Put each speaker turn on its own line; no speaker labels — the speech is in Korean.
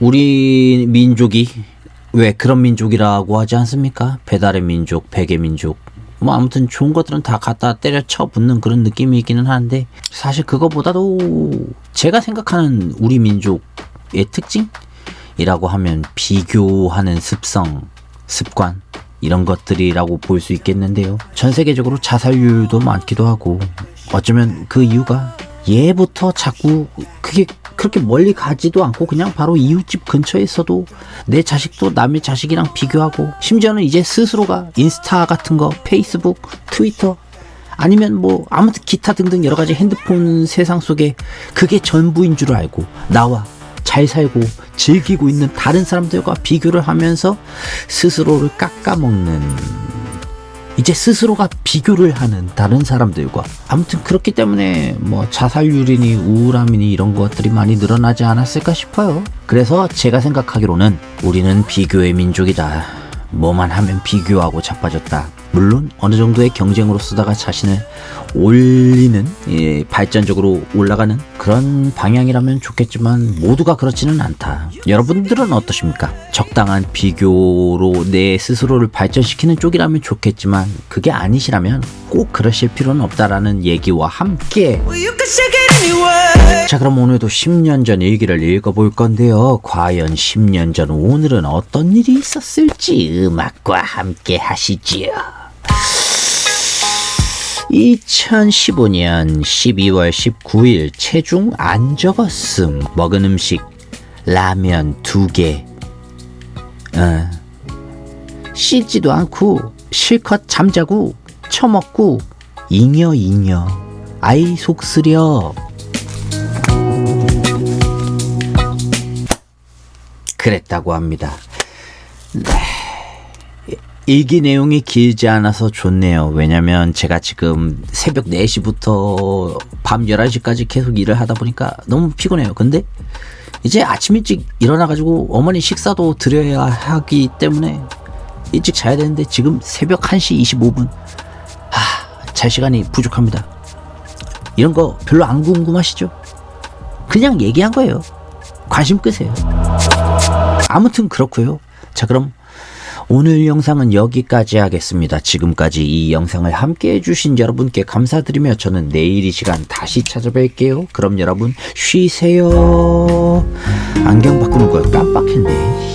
우리 민족이 왜 그런 민족이라고 하지 않습니까? 배달의 민족, 베개 민족. 뭐 아무튼 좋은 것들은 다 갖다 때려쳐 붙는 그런 느낌이 있기는 한데 사실 그거보다도 제가 생각하는 우리 민족의 특징이라고 하면 비교하는 습성, 습관 이런 것들이라고 볼 수 있겠는데요. 전 세계적으로 자살률도 많기도 하고 어쩌면 그 이유가 예부터 자꾸 그게 그렇게 멀리 가지도 않고 그냥 바로 이웃집 근처에 있어도 내 자식도 남의 자식이랑 비교하고 심지어는 이제 스스로가 인스타 같은 거 페이스북 트위터 아니면 뭐 아무튼 기타 등등 여러 가지 핸드폰 세상 속에 그게 전부인 줄 알고 나와 잘 살고 즐기고 있는 다른 사람들과 비교를 하면서 스스로를 깎아먹는 이제 스스로가 비교를 하는 다른 사람들과 아무튼 그렇기 때문에 뭐 자살률이니 우울함이니 이런 것들이 많이 늘어나지 않았을까 싶어요. 그래서 제가 생각하기로는 우리는 비교의 민족이다. 뭐만 하면 비교하고 자빠졌다. 물론 어느 정도의 경쟁으로 쓰다가 자신을 올리는 예, 발전적으로 올라가는 그런 방향이라면 좋겠지만 모두가 그렇지는 않다. 여러분들은 어떠십니까? 적당한 비교로 내 스스로를 발전시키는 쪽이라면 좋겠지만 그게 아니시라면 꼭 그러실 필요는 없다라는 얘기와 함께. 자 그럼 오늘도 10년 전 일기를 읽어볼 건데요. 과연 10년 전 오늘은 어떤 일이 있었을지 음악과 함께 하시지요. 2015년 12월 19일 체중 안 적었음 먹은 음식 라면 두 개. 어. 씻지도 않고 실컷 잠자고 처먹고 잉여 잉여 아이 속 쓰려 그랬다고 합니다. 네. 일기 내용이 길지 않아서 좋네요. 왜냐면 제가 지금 새벽 4시부터 밤 11시까지 계속 일을 하다 보니까 너무 피곤해요. 근데 이제 아침 일찍 일어나가지고 어머니 식사도 드려야 하기 때문에 일찍 자야 되는데 지금 새벽 1시 25분. 하, 잘 시간이 부족합니다. 이런 거 별로 안 궁금하시죠? 그냥 얘기한 거예요. 관심 끄세요. 아무튼 그렇고요. 자 그럼 오늘 영상은 여기까지 하겠습니다. 지금까지 이 영상을 함께 해주신 여러분께 감사드리며 저는 내일 이 시간 다시 찾아뵐게요. 그럼 여러분 쉬세요. 안경 바꾸는 걸 깜빡했네.